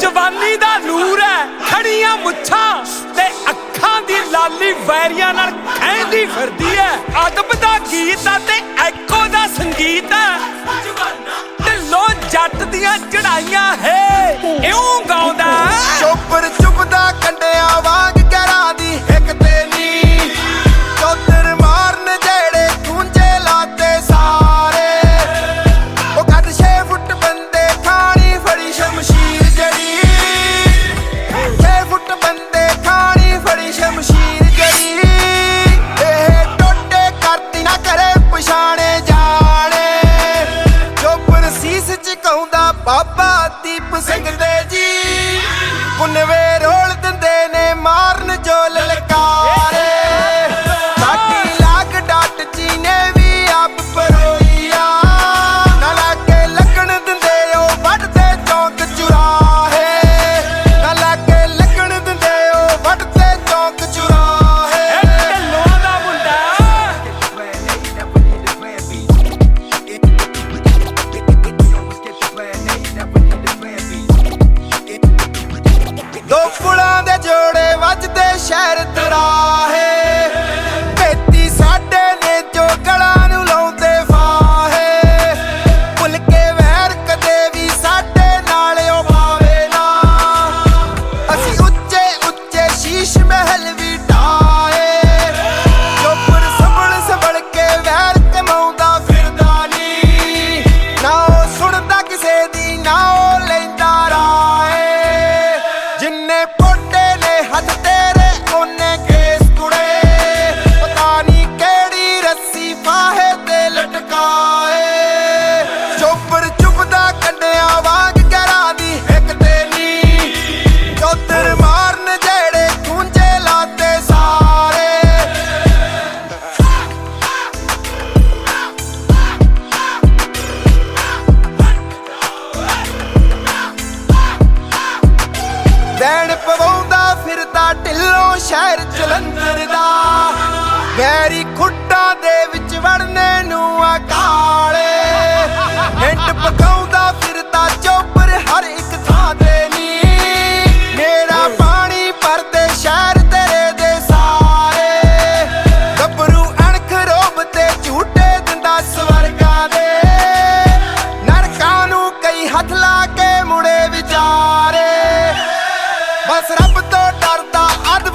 ਜਵਾਨੀ ਦਾ ਨੂਰ ਹੈ, ਖੜੀਆਂ ਮੁੱਛਾਂ ਤੇ ਅੱਖਾਂ ਦੀ ਲਾਲੀ ਵੈਰੀਆਂ ਨਾਲ ਖੈਂਦੀ ਫਿਰਦੀ ਹੈ। ਅਦਬ ਦਾ ਗੀਤ ਆ ਤੇ ਐਕੋ ਦਾ ਸੰਗੀਤ ਹੈ। ਢਿੱਲੋਂ ਜੱਟ ਦੀਆਂ ਚੜਾਈਆਂ, ਹੈ, ਇਉਂ ਬਾਬਾ ਦੀਪ ਸਿੰਘ ਦੇ ਜੀ। ਪੁੰਨਵੇ ਰੋਲ ਦਿੰਦੇ ਨੇ ਮਾਰਨ ਜੋ ਦੇ ਜੋੜੇ ਵੱਜਦੇ ਸ਼ਹਿਰ ਤਰਾਹੇ। ਮੋਢੇ ਨੇ ਹੱਥ ਤੇਰੇ ਉਹਨੇ ਸ਼ਹਿਰ ਜਲੰਧਰ ਦਾ। ਵੈਰੀ ਖੁੱਡਾ ਦੇ ਵਿੱਚ ਵੜਨੇ ਨੂੰ ਆ ਹਿੰਟ ਪਕਾਉਂਦਾ ਫਿਰਦਾ ਚੋਪਰ ਹਰ ਇੱਕ ਥਾਂ ਤੇ ਨੀ। ਮੇਰਾ ਪਾਣੀ ਪਰਦੇ ਸ਼ਹਿਰ ਤੇਰੇ ਦੇ ਸਾਰੇ। ਗੱਭਰੂ ਅਣਖ ਰੋਬ ਤੇ ਝੂਟੇ ਦਿੰਦਾ ਸਵਰਗਾ ਦੇ। ਨਰਕਾਂ ਨੂੰ ਕਈ ਹੱਥ ਲਾ ਕੇ ਮੁੜੇ ਵਿਚਾਰੇ। ਬਸ ਰੱਬ ਤੋਂ ਡਰਦਾ ਅਦ